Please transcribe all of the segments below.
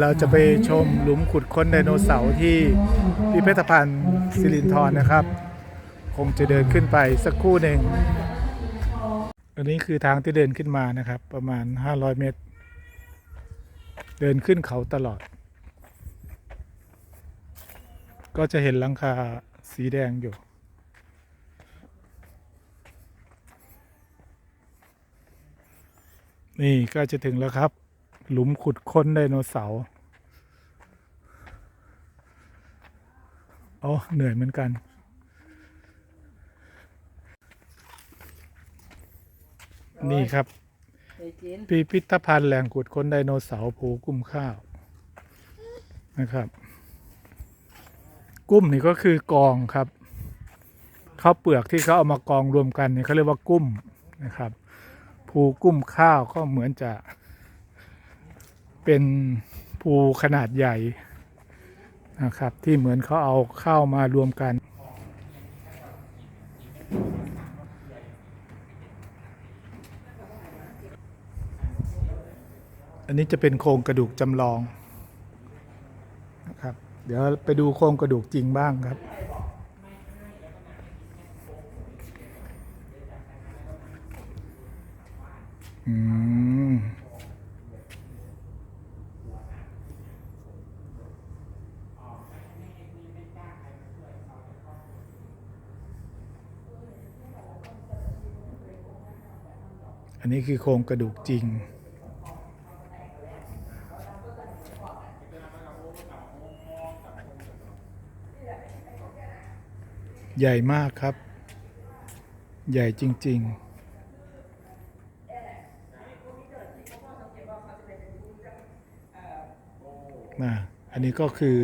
เราจะไปชมหลุมขุดค้นไดโนเสาร์ที่พิพิธภัณฑ์สิรินธรนะครับ คงจะเดินขึ้นไปสักครู่หนึ่งอันนี้คือทางที่เดินขึ้นมานะครับ ประมาณ 500 เมตร เดินขึ้นเขาตลอด ก็จะเห็นหลังคาสีแดงอยู่นี่ก็จะถึงแล้วครับ หลุมขุดค้นไดโนเสาร์โอ้เหนื่อยเหมือนกัน นี่ครับเคยกินพิพิธภัณฑ์แหล่งขุดค้นไดโนเสาร์ภูกุ้มข้าว นะครับ กุ้มนี่ก็คือกองครับข้าวเปลือกที่เขาเอามากองรวมกันเนี่ยเขาเรียกว่ากุ้มนะครับภูกุ้มข้าวก็เหมือนจะ เป็นภูขนาดใหญ่นะครับ ที่เหมือนเขาเอาข้าวมารวมกัน อันนี้จะเป็นโครงกระดูกจำลองนะครับ เดี๋ยวไปดูโครงกระดูกจริงบ้างครับอืม อันนี้คือโครงกระดูกจริง ใหญ่มากครับ ใหญ่จริง ๆนะอันนี้ก็คือ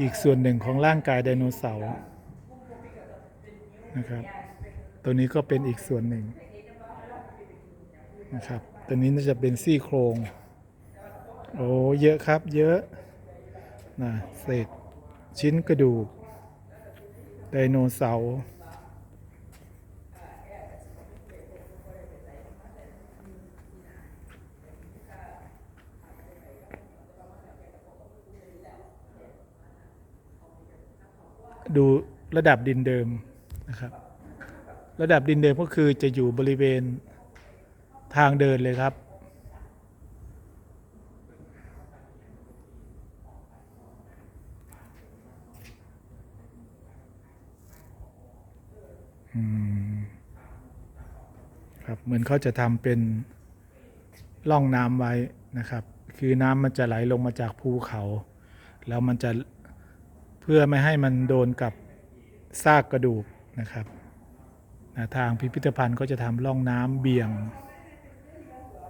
อีกส่วนหนึ่งของร่างกายไดโนเสาร์นะครับ ตัวนี้ก็เป็นอีกส่วนหนึ่ง นะครับตัวนี้น่าจะเป็นซี่โครง โอ้เยอะครับเยอะนะเศษชิ้นกระดูกไดโนเสาร์ดูระดับดินเดิมนะครับ ระดับดินเดิมก็คือจะอยู่บริเวณ ทางเดินเลยครับ ครับ เหมือนเขาจะทำเป็นร่องน้ำไว้นะครับ คือน้ำมันจะไหลลงมาจากภูเขา แล้วมันจะเพื่อไม่ให้มันโดนกับซากกระดูกนะครับนะทางพิพิธภัณฑ์ก็จะทำร่องน้ำเบี่ยง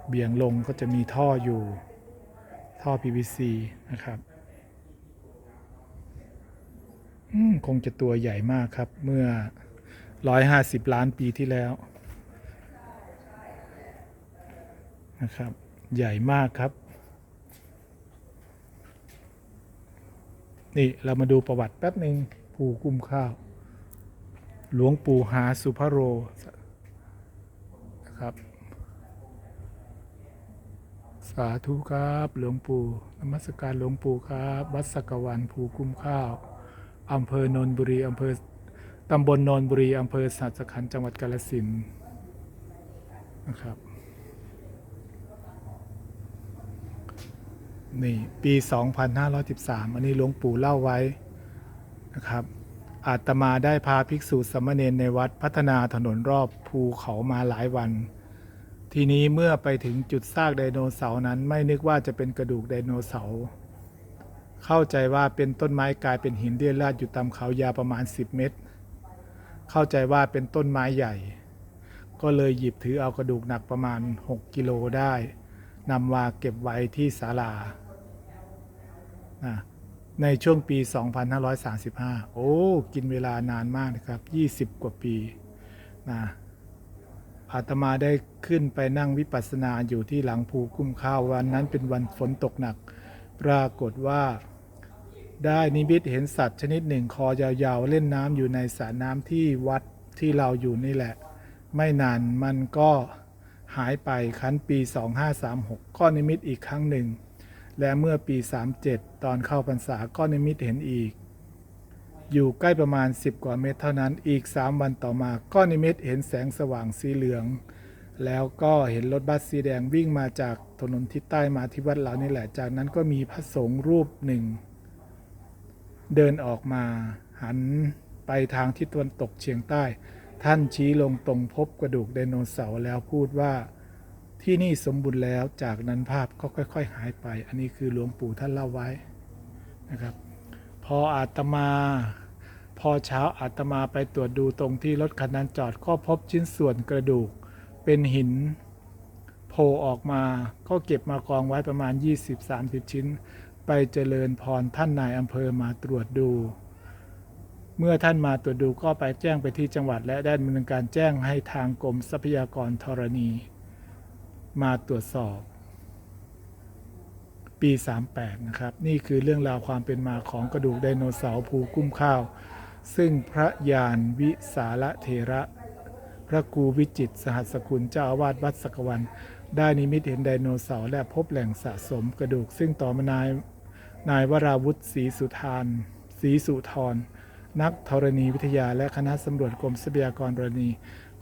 เบี่ยงลงก็จะมีท่ออยู่ท่อ PVC นะครับคงจะตัวใหญ่มากครับ เมื่อ 150 ล้านปีที่แล้วนะครับ ใหญ่มากครับ นี่เรามาดูประวัติแป๊บหนึ่งปู่กุ้มข้าว หลวงปู่หาสุภโรนะครับ สาธุครับหลวงปู่นมัสการหลวงปู่ครับวัดสกวันภูกุ้มข้าวอำเภอโนนบุรีอำเภอตำบลโนนบุรีอำเภอสัตสขันจังหวัดกาฬสินนะครับ นี่ ปี 2513 อันนี้หลวงปู่เล่าไว้นะครับอาตมาได้พาภิกษุสามเณรในวัดพัฒนาถนนรอบภูเขามาหลายวัน ทีนี้เมื่อไปถึงจุดซากไดโนเสาร์นั้นไม่นึกว่าจะเป็นกระดูกไดโนเสาร์เข้าใจว่าเป็นต้นไม้กลายเป็นหินเรียราดอยู่ตามเขายาวประมาณ 10 เมตร เข้าใจว่าเป็นต้นไม้ใหญ่ ก็เลยหยิบถือเอากระดูกหนักประมาณ 6 กิโลได้นำมาเก็บไว้ที่ศาลาในช่วงปี 2535 โอ้ กินเวลานานมากนะครับ 20 กว่าปีนะ อาตมาได้ขึ้นไปนั่งวิปัสสนาอยู่ที่หลังภูกุ้มข้าววันนั้นเป็นวันฝนตกหนัก ปรากฏว่า ได้นิมิตเห็นสัตว์ชนิดหนึ่งคอยาวๆ เล่นน้ำอยู่ในสระน้ำที่วัดที่เราอยู่นี่แหละ ไม่นานมันก็หายไปคันปี 2536ก้อนนิมิตอีกครั้งหนึ่ง และเมื่อปี 37 ตอนเข้าพรรษาก้อนนิมิตเห็นอีก อยู่ใกล้ประมาณ 10 กว่าเมตรเท่านั้น อีก 3 วันต่อมาก้อนนิมิตเห็นแสงสว่างสีเหลือง แล้วก็เห็นรถบัสสีแดงวิ่งมาจากถนนทิศใต้มาที่วัดเรานี่แหละ จากนั้นก็มีพระสงฆ์รูปหนึ่ง เดินออกมาหันไปทางทิศตะวันตกเฉียงใต้ ท่านชี้ลงตรงพบกระดูกไดโนเสาร์แล้วพูดว่าที่นี่สมบูรณ์แล้วจากนั้นภาพก็ค่อย ๆ หายไป อันนี้คือหลวงปู่ท่านเล่าไว้นะครับ พออาตมา พอเช้าอาตมาไปตรวจดูตรงที่รถคันนั้นจอดก็พบชิ้นส่วนกระดูก เป็นหินโผล่ออกมาก็เก็บมากองไว้ประมาณ 20-30 ชิ้น ไปเจริญพรท่านนายอำเภอมาตรวจดู เมื่อท่านมาตรวจดูก็ไปแจ้งไปที่จังหวัด และได้ดำเนินการแจ้งให้ทางกรมทรัพยากรธรณี มาตรวจสอบ ปี 38 นะครับ นี่คือเรื่องราวความเป็นมาของกระดูกไดโนเสาร์ภูกุ้มข้าว ซึ่งพระยานวิสาละเถระ พระครูวิจิตสหัสกุลเจ้าอาวาสวัดสกวัน ได้นิมิตเห็นไดโนเสาร์และพบแหล่งสะสมกระดูก ซึ่งต่อมานายนายวราวุฒิศรีสุธานศรีสุธรนักธรณีวิทยาและคณะสำรวจกรมทรัพยากรธรณี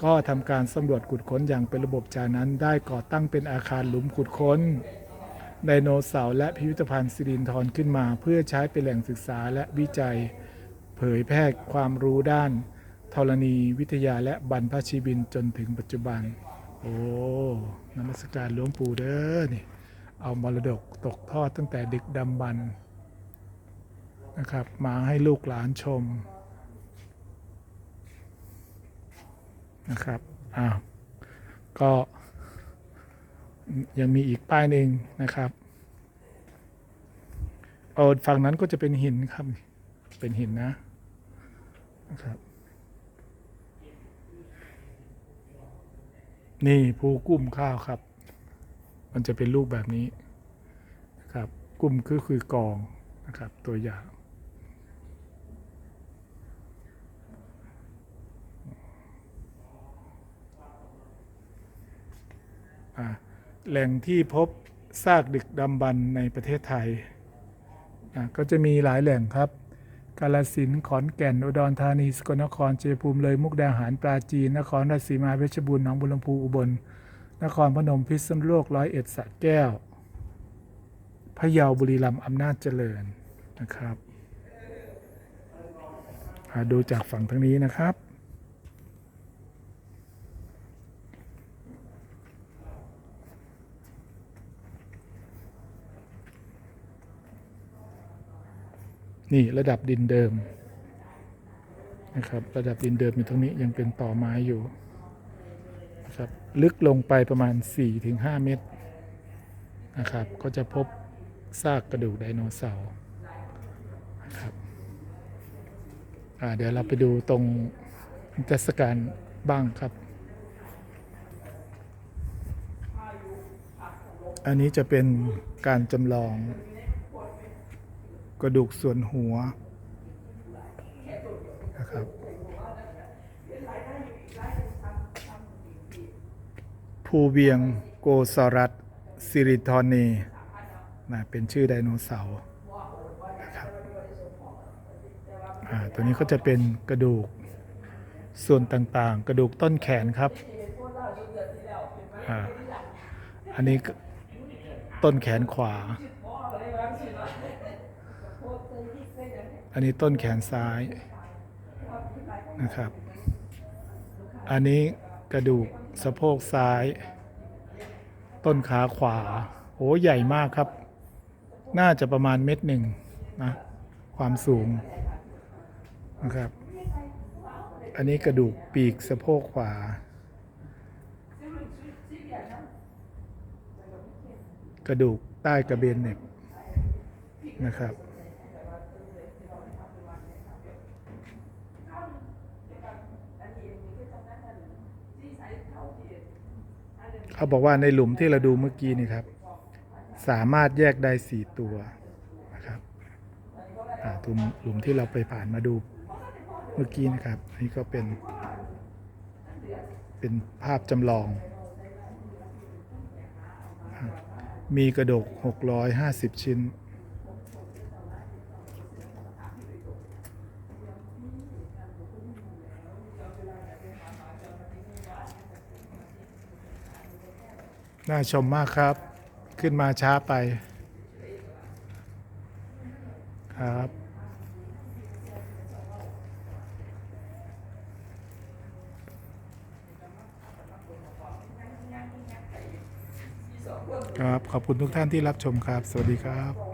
ก็ทำการสำรวจขุดค้นอย่างเป็นระบบจากนั้น ได้ก่อตั้งเป็นอาคารหลุมขุดค้นไดโนเสาร์และพิพิธภัณฑ์สิรินธรขึ้นมา เพื่อใช้เป็นแหล่งศึกษาและวิจัย เผยแพร่ความรู้ด้านธรณีวิทยาและบรรพชีวินจนถึงปัจจุบัน โอ้นมัสการหลวงปู่เด้อนี่ เอามรดกตกทอดตั้งแต่ดึกดำบรรนะครับ มาให้ลูกหลานชมนะครับอ้าวก็ยังมีอีกป้ายหนึ่งนะครับเอาฝั่งนั้นก็จะเป็นหินครับ เป็นหินนะ นะครับ นี่ภูกุ้มข้าวครับ มันจะเป็นรูปแบบนี้นะครับ กุ้มก็คือกองนะครับ ตัวอย่างแหล่งที่พบซากดึกดำบรรพ์ในประเทศไทย ก็จะมีหลายแหล่งครับ กาลสินขอนแก่น อุดรธานี สกลนครเชียงภูมิเลย มุกดาหาร ปราจีน นครราชสีมา เพชรบูรณ์ หนองบุรมพูอุบล นครพนม พิษณุโลก ร้อยเอ็ดสระแก้ว พะเยา บุรีรัมย์ อำนาจเจริญ นะครับดูจากฝั่งทางนี้นะครับ นี่ระดับดินเดิมนะครับระดับดินเดิมอยู่ตรงนี้ยังเป็นต่อไม้อยู่นะครับลึกลงไปประมาณ 4-5 เมตรนะครับก็จะพบซากกระดูกไดโนเสาร์นะครับเดี๋ยวเราไปดูตรงนิทรรศการบ้างครับ อันนี้จะเป็นการจำลอง กระดูกส่วนหัวนะครับ ภูเวียงโกซอรัสซิริทอนีนะเป็นชื่อไดโนเสาร์นะครับอ่าตัวนี้ก็จะเป็นกระดูกส่วนต่างๆ กระดูกต้นแขนครับอ่าอันนี้ต้นแขนขวา อันนี้ต้นแขนซ้ายนะครับ อันนี้กระดูกสะโพกซ้าย ต้นขาขวาโอ้ใหญ่มากครับ น่าจะประมาณเม็ดหนึ่งนะความสูงนะครับ อันนี้กระดูกปีกสะโพกขวา กระดูกใต้กระเบนเน็บนะครับ เขาบอกว่าในหลุมที่เราดูเมื่อกี้นี่ครับ สามารถแยกได้สี่ตัวนะครับตุมหลุมที่เราไปผ่านมาดูเมื่อกี้นะครับ นี่ก็เป็น เป็นภาพจำลอง มีกระดก 650 ชิ้น น่าชมมากครับ ขึ้นมาช้าไปครับครับ ขอบคุณทุกท่านที่รับชมครับ สวัสดีครับ